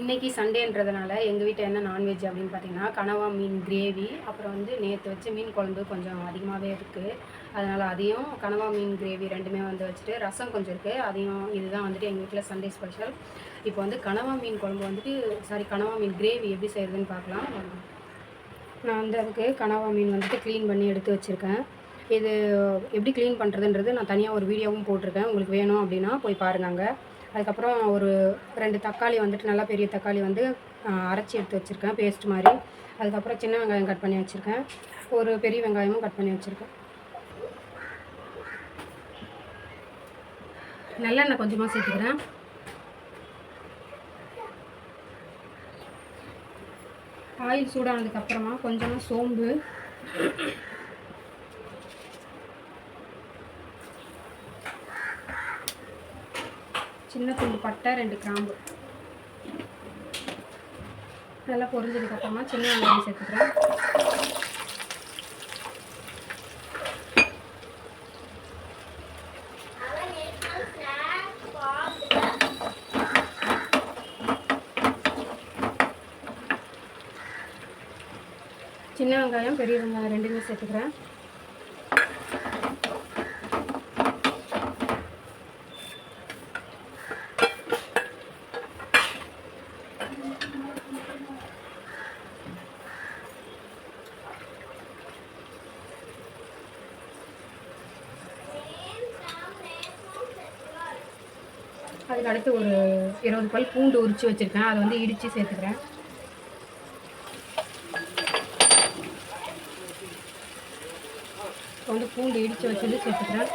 இன்னைக்கு சண்டேன்றதுனால எங்கள் வீட்டில் என்ன நான்வெஜ் அப்படின்னு பார்த்தீங்கன்னா கனவா மீன் கிரேவி அப்புறம் வந்து நேற்று வச்ச மீன் குழம்பு கொஞ்சம் அதிகமாகவே இருக்குது அதனால் அதையும் கனவா மீன் கிரேவி ரெண்டுமே வந்து வச்சுட்டு ரசம் கொஞ்சம் இருக்குது அதையும் இதுதான் வந்துட்டு எங்கள் வீட்டில் சண்டே ஸ்பெஷல் இப்போ வந்து கனவா மீன் குழம்பு வந்துட்டு சாரி கனவா மீன் கிரேவி எப்படி செய்கிறதுன்னு பார்க்கலாம் நான் வந்து அதுக்கு கனவா மீன் வந்துட்டு க்ளீன் பண்ணி எடுத்து வச்சுருக்கேன். இது எப்படி க்ளீன் பண்ணுறதுன்றது நான் தனியாக ஒரு வீடியோவும் போட்டிருக்கேன். உங்களுக்கு வேணும் அப்படின்னா போய் பாருங்க அதுக்கப்புறம் ஒரு ரெண்டு தக்காளி வந்துட்டு நல்லா பெரிய தக்காளி வந்து அரைச்சி எடுத்து வச்சுருக்கேன் பேஸ்ட் மாதிரி. அதுக்கப்புறம் சின்ன வெங்காயம் கட் பண்ணி வச்சுருக்கேன். ஒரு பெரிய வெங்காயமும் கட் பண்ணி வச்சுருக்கேன். நல்லெண்ணெய் கொஞ்சமாக சேர்த்துக்கிறேன். ஆயில் சூடானதுக்கப்புறமா கொஞ்சமாக சோம்பு. சின்ன துண்டு பட்டை ரெண்டு கிராம்பு. நல்லா பொரிஞ்சதுக்கப்புறமா சின்ன வெங்காயம் சேர்த்துக்கிறேன். சின்ன வெங்காயம் பெரிய வெங்காயம் ரெண்டுமே சேர்த்துக்கிறேன். அதுக்கு அடுத்து ஒரு இருபது பல் பூண்டு உரித்து வச்சுருக்கேன். அதை வந்து இடித்து சேர்த்துக்கிறேன். இப்போ வந்து பூண்டு இடித்து வச்சது சேர்த்துக்கிறேன்.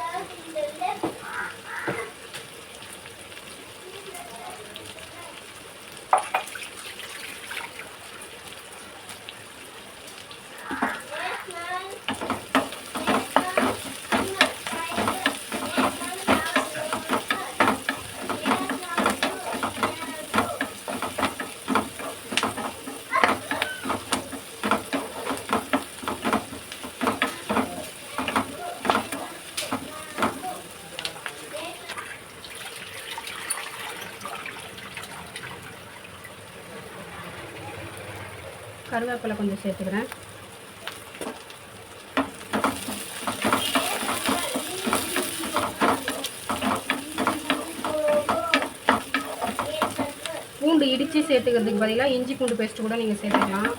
கருவேப்பிலை கொஞ்சம் சேர்த்துக்கிறேன். பூண்டு இடித்து சேர்த்துக்கிறதுக்கு பதிலாக இஞ்சி பூண்டு பேஸ்ட் கூட நீங்கள் சேர்த்துக்கலாம்.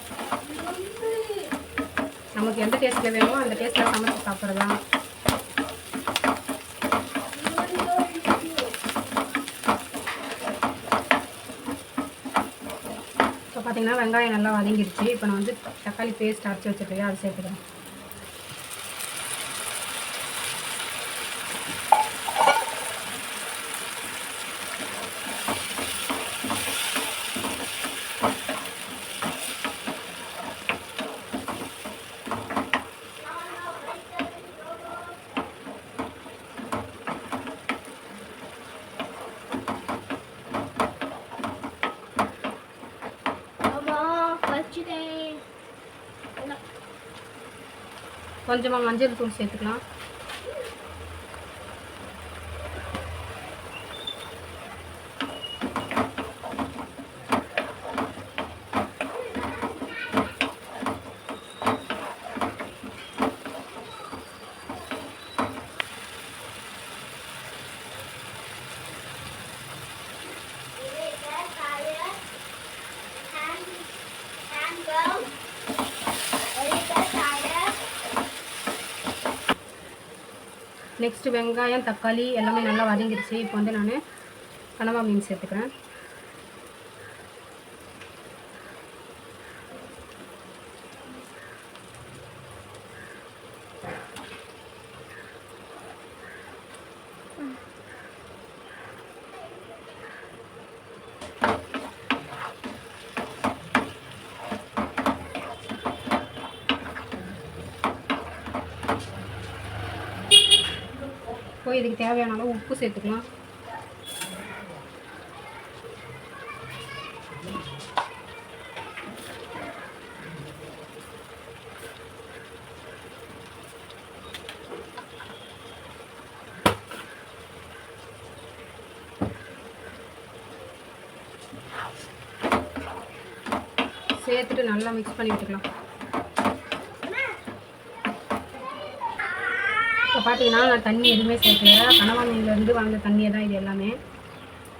நமக்கு எந்த டேஸ்ட்டில் வேணுமோ அந்த டேஸ்ட்டில் சமைச்சு சாப்பிட்றலாம் பார்த்தீங்கன்னா வெங்காயம் நல்லா வதங்கிடுச்சு. இப்போ நான் வந்து தக்காளி பேஸ்ட் அரைச்சி வச்சுருக்கேன். அதை சேர்த்துக்கிறேன். கொஞ்சமாக மஞ்சள் தூள் சேர்த்துக்கலாம். நெக்ஸ்ட்டு வெங்காயம் தக்காளி எல்லாமே நல்லா வதங்கிடுச்சு. இப்போ வந்து நான் கனவா மீன் சேர்த்துக்கிறேன். இப்போ இதுக்கு தேவையான அளவு உப்பு சேர்த்துக்கலாம். சேர்த்துட்டு நல்லா மிக்ஸ் பண்ணி விட்டுக்கலாம். பார்த்தீங்கன்னா நான் தண்ணி எதுவுமே சேர்க்கல. கனவா மீன்லேருந்து வளர்ந்த தண்ணியை தான் இது எல்லாமே.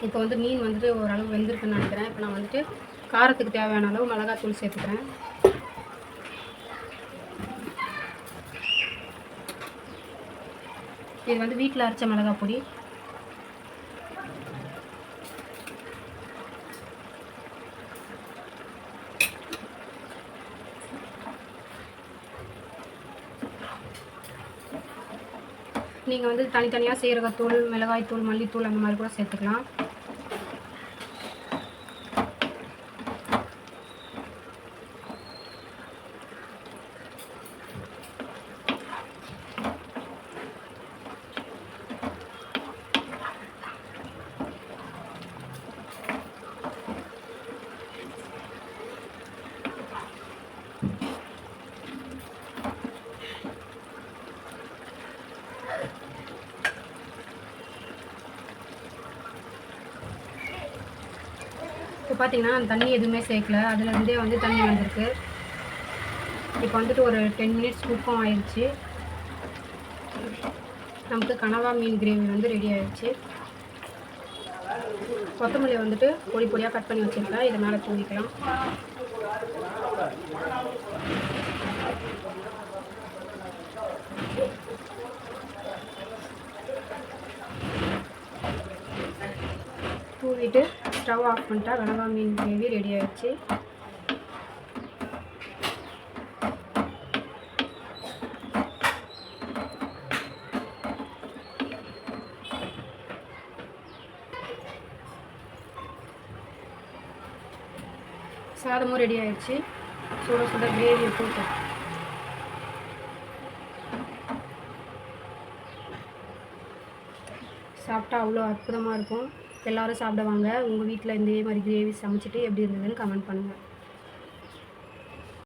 இப்போ வந்து மீன் வந்துட்டு ஓரளவு வெந்திருக்குன்னு நினைக்கிறேன். இப்போ நான் வந்துட்டு காரத்துக்கு தேவையான அளவு மிளகாத்தூள் சேர்த்துக்கிறேன். இது வந்து வீட்டில் அரைச்ச மிளகாய் பொடி நீங்கள் வந்து தனித்தனியாக சீரகத்தூள் மிளகாய்த்தூள் மல்லித்தூள் அந்த மாதிரி கூட சேர்த்துக்கலாம். பார்த்தீங்கன்னா அந்த தண்ணி எதுவுமே சேர்க்கல. அதுலேருந்தே வந்து தண்ணி வந்திருக்கு. இப்போ வந்துட்டு ஒரு டென் மினிட்ஸ் குக்கம் ஆயிடுச்சு நமக்கு கனவா மீன் கிரேவி வந்து ரெடி ஆயிடுச்சு கொத்தமல்லி வந்துட்டு பொடி பொடியாக கட் பண்ணி வச்சுருக்கேன். இதை மேலே தூவிக்கலாம். தூவிட்டு ஸ்டவ் ஆஃப் பண்ணிட்டா கனவா மீன் கிரேவி ரெடி ஆயிடுச்சு. சாதமும் ரெடி ஆயிடுச்சு. சுட சுட கிரேவியை போட்டு. சாப்பிட்டா அவ்வளோ அற்புதமாக இருக்கும். எல்லாரும் சாப்பிடுவாங்க. உங்கள் வீட்டில் இதே மாதிரி கிரேவி சமைச்சிட்டு எப்படி இருந்ததுன்னு கமெண்ட் பண்ணுங்கள்